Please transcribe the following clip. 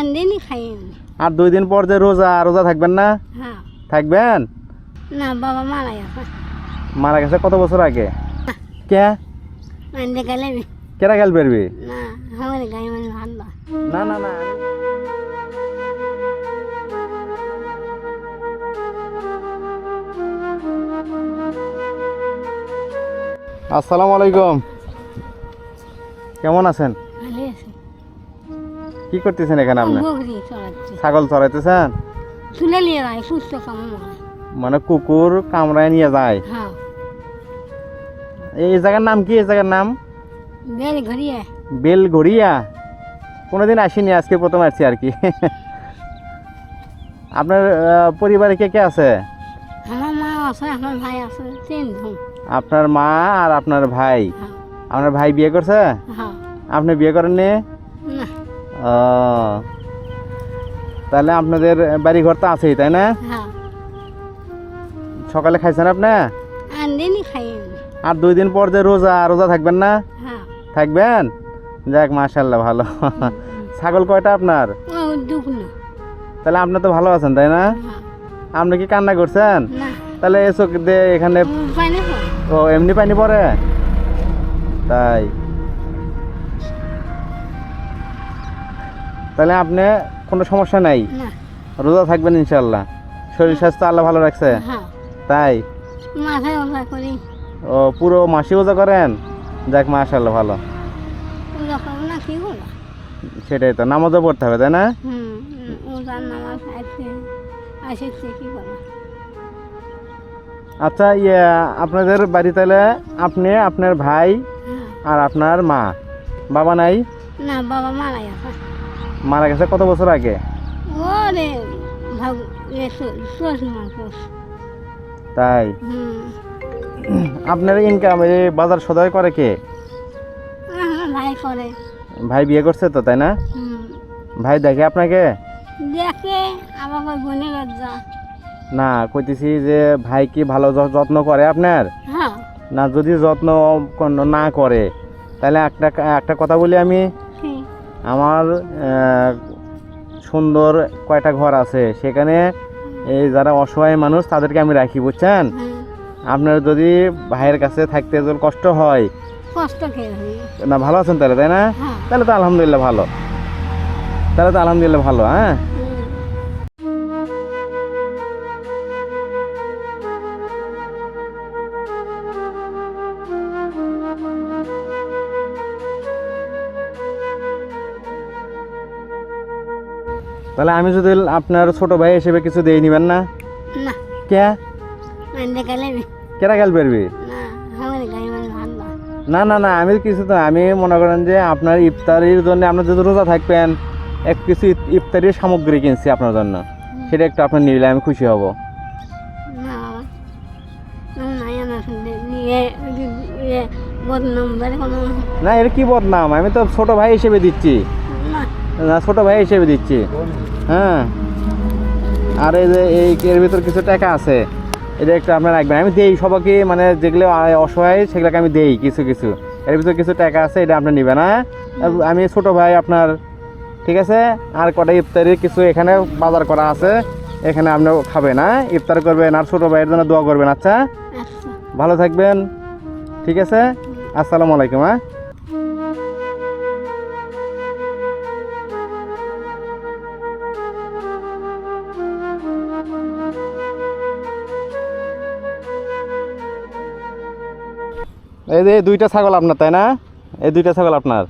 আনদিনই খাই আমি। আর দুই দিন পর যে রোজা রোজা থাকবেন না? হ্যাঁ। থাকবেন? না বাবা মারা গেছে। মারা গেছে কত বছর আগে? কে? আনতে গেলে কেরা গেল পারবি না আমার গায়ে মানে ভালো না না না। আসসালামু আলাইকুম। কেমন আছেন? কি করতেছেন এখানে আপনি? ছাগল চড়াইতেছেন? তুলে নিয়ে যায় সুস্থ মানে কুকুর কামড়ায় নিয়ে যায়? হ্যাঁ। এই জায়গার নাম কি? এই জায়গার নাম? বেলঘড়িয়া। কোনোদিন আসিনি আজকে প্রথম আসছি আর কি। আপনার পরিবারে কে কে আছে? আমার মা আছে আমার ভাই আছে তিনজন। আপনার মা আর আপনার ভাই? হ্যাঁ। আপনার ভাই বিয়ে করছে? হ্যাঁ। আপনি বিয়ে করেননি? না। তাহলে আপনাদের বাড়ি ঘর তো আছেই তাই না? হ্যাঁ। সকালে খাইছেন আপনি? আর দুই দিন পর যে রোজা রোজা থাকবেন না? হ্যাঁ। থাকবেন? যাক মাশাল্লাহ ভালো। ছাগল কয়টা আপনার? তাহলে আপনি তো ভালো আছেন তাই না? হ্যাঁ। আপনি কি কান্না করছেন? তাহলে এসো দিয়ে এখানে? ও এমনি পানি পরে তাই। তাহলে আপনি কোনো সমস্যা নাই? রোজা থাকবেন ইনশাল্লাহ শরীর স্বাস্থ্য আল্লাহ ভালো রাখছে? হ্যাঁ। তাই? ও পুরো মাসি ওজা করেন? যাক মাশাল্লাহ ভালো। সেটাই তো নামাজও পড়তে হবে তাই না? আচ্ছা ইয়ে আপনাদের বাড়ি তাহলে আপনি আপনার ভাই হ্যাঁ। আর আপনার মা? বাবা নাই? না বাবা মারা গেছে। মারা গেছে কত বছর আগে? তাই? আপনার ইনকাম এই বাজার সদাই করে কে? ভাই করে। ভাই বিয়ে করছে তো তাই না? ভাই দেখে আপনাকে? দেখে আমাকে বোনের না কইতেছি যে ভাই কি ভালো যত্ন করে আপনার? হ্যাঁ। না যদি যত্ন কোন- না করে তাহলে একটা একটা কথা বলি আমি। আমার সুন্দর কয়টা ঘর আছে। সেখানে এই যারা অসহায় মানুষ তাদেরকে আমি রাখি বুঝছেন? আপনার যদি ভাইয়ের কাছে থাকতে কষ্ট হয়? না ভালো আছেন তাহলে তাই না? হ্যাঁ। তাহলে তো আলহামদুলিল্লাহ ভালো। তাহলে তো আলহামদুলিল্লাহ ভালো হ্যাঁ? তাহলে আমি যদি আপনার ছোট ভাই হিসেবে কিছু দিয়ে নিবেন না? না। কে? কেরা গেল পারবি না মানে না। না না আমি কিছু তো আমি মনে করেন যে আপনার ইফতারির জন্য আপনার যদি রোজা থাকবেন এক কিছু ইফতারির সামগ্রী কিনছি আপনার জন্য সেটা একটু আপনার নিলে আমি খুশি হব। না ইয়ে বদনাম না এটা কি বদনাম? আমি তো ছোট ভাই হিসেবে দিচ্ছি। না ছোট ভাই হিসেবে দিচ্ছি। হ্যাঁ। আর এই যে এই এর ভিতর কিছু টাকা আছে এটা একটু আপনার রাখবেন। আমি দেই সবাইকে মানে যেগুলো অসহায় সেগুলোকে আমি দেই কিছু কিছু। এর ভিতর কিছু টাকা আছে এটা আপনি নেবেন হ্যাঁ? আমি ছোট ভাই আপনার ঠিক আছে? আর কটা ইফতারির কিছু এখানে বাজার করা আছে এখানে আপনি খাবেন হ্যাঁ? ইফতার করবেন আর ছোট ভাইয়ের জন্য দোয়া করবেন আচ্ছা? আচ্ছা। ভালো থাকবেন ঠিক আছে? আসসালামু আলাইকুম হ্যাঁ? এই যে দুইটা ছাগল আপনার তাই না? এই দুইটা ছাগল আপনার।